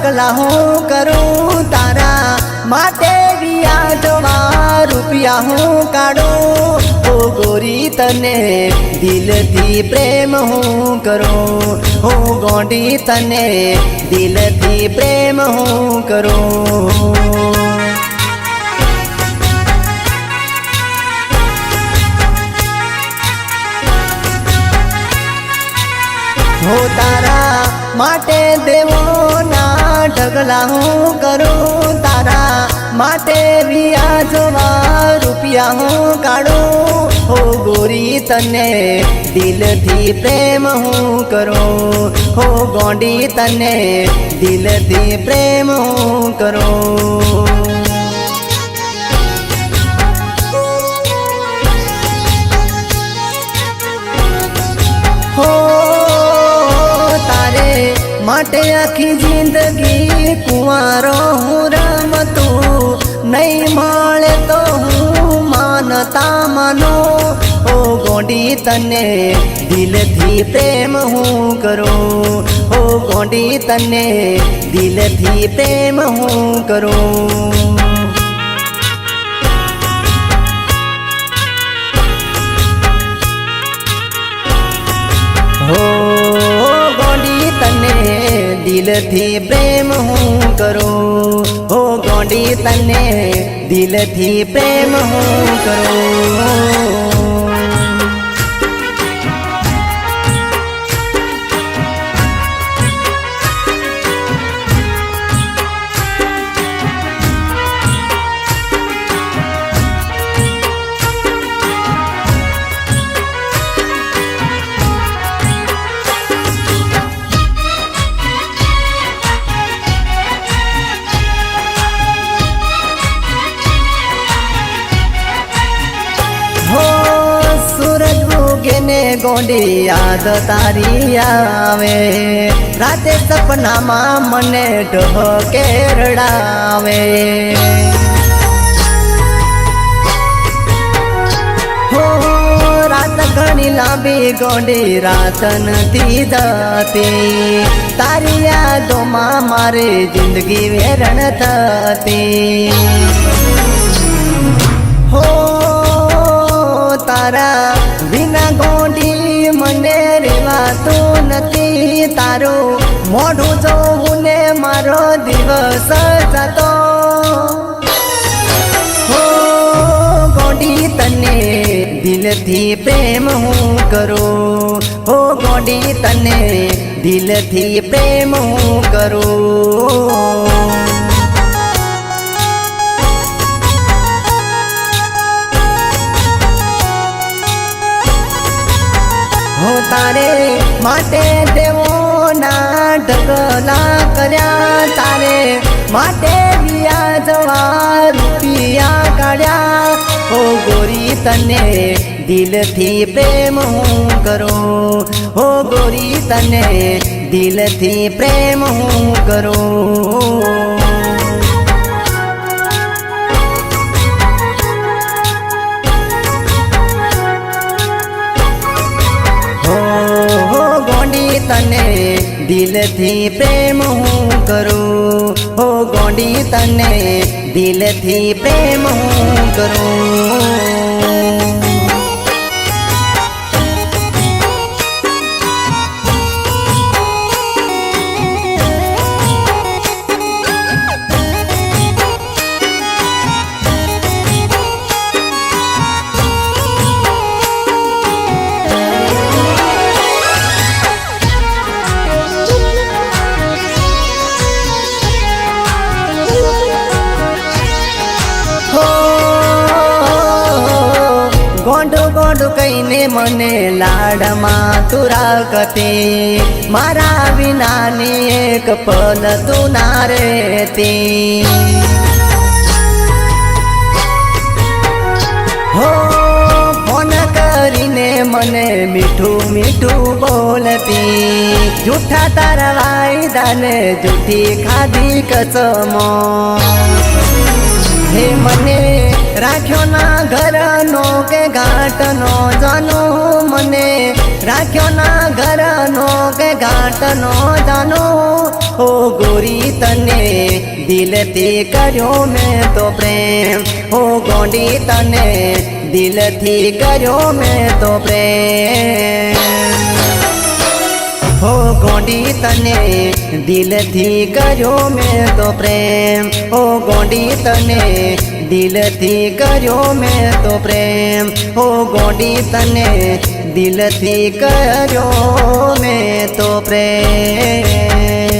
ના હું કરું તારા માટે વ્યાજવા રૂપિયા હું કાઢું. ઓ ગોરી, તને દિલથી પ્રેમ હું કરું. હું ગોંડી, તને દિલથી પ્રેમ હું કરું. હો તારા માટે દેવો ના ઢગલા હું કરું તારા માટે વ્યાજવા રૂપિયા હું કાઢું. હો ગોરી તને દિલથી પ્રેમ હું કરું. હો ગોંડી તને દિલથી પ્રેમ હું કરું. માટે આખી જિંદગી કુંવારો હું રમતું. નહીં મળે તો હું માનતા માનો. ઓ ગોંડી, તને દિલથી પ્રેમ હું કરું. ઓ ગોંડી, તને દિલથી પ્રેમ હું કરું. દિલથી પ્રેમ હું કરું? હો ગોડી તને દિલથી પ્રેમ હું કરું? ગોંડી યાદ તારી આવે. રાતે સપનામાં મને ઢોકે રડાવે ઘણી લાંબી ગોંડી રાત નથી થતી તારી યાદોમાં મારી જિંદગી વેરણ થતી. મારો દિવસ જતો. હો, ગોડી, તને દિલથી પ્રેમ હું કરું. હો, ગોડી, તને દિલથી પ્રેમ હું કરું. તારે માટે દેવો ના કર્યા તારે. માટે વ્યાજવા રૂપિયા કાઢ્યા. હો ગોરી, તને દિલથી પ્રેમ હું કરું. હો ગોરી, તને દિલથી પ્રેમ હું કરું. દિલથી પ્રેમ હું કરું? હો ગોડી તને દિલથી પ્રેમ હું કરું? કહીને મને લાડમાં તું રાખતી. મારા વિનાની એક પલ તું ના રહેતી. હો, ફોન કરીને મને મીઠું મીઠું બોલતી. જૂઠા તારા વાયદાને જૂઠી ખાધી કસમો હે મને રાખ્યો ના ઘરનો કે ઘાટનો જાનો મને. રાખ્યો ના ઘરનો કે ઘાટનો જાનો. ઓ ગોરી તને દિલથી કર્યો મેં તો પ્રેમ. ઓ ગોંડી તને દિલથી કર્યો મેં તો પ્રેમ. હો ગોંડી તને દિલથી કર્યો મેં તો પ્રેમ. હો ગોંડી તને દિલથી કર્યો મેં તો પ્રેમ. હો ગોડી તને દિલથી કર્યો મેં તો પ્રેમ.